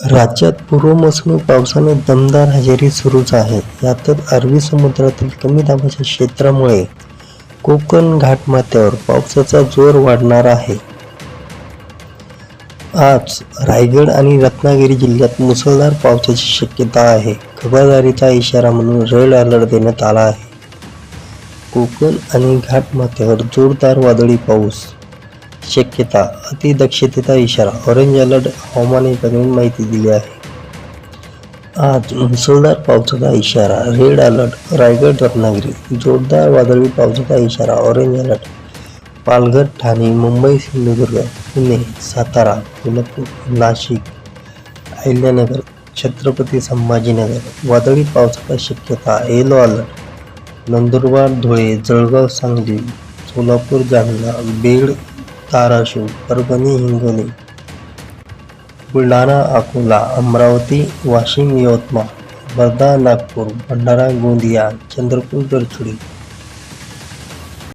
राज्यात पूर्वमोसमी पावसाने दमदार हजेरी सुरूच आहे यातच अरबी समुद्रातील कमी दाबाच्या क्षेत्रामुळे कोकण घाटमाथ्यावर पावसाचा जोर वाढणार आहे. आज रायगड आणि रत्नागिरी जिल्ह्यात मुसळधार पावसाची शक्यता आहे. खबरदारीचा इशारा म्हणून रेड अलर्ट देण्यात आला आहे. कोकण आणि घाटमाथ्यावर जोरदार वादळी पाऊस शक्यता अतिदक्षतेचा इशारा. ऑरेंज अलर्ट हवामान विभागाने माहिती दिली आहे. आज मुसळधार पावसाचा इशारा. Red alert Raigad Ratnagiri. जोरदार वादळी पावसाचा इशारा. Orange alert Palghar Thane Mumbai Sindhudurg Pune Satara Kolhapur Nashik Ahilyanagar Chhatrapati Sambhajinagar. वादळी पावसाचा शक्यता. Yellow alert Nandurbar Dhule Jalgaon Sangli Solapur Jalna Beed Dharashiv Parbhani Hingoli. Buldhana Akola Amravati Washim Yavatmal Wardha Nagpur Bhandara Gondia Chandrapur Gadchiroli.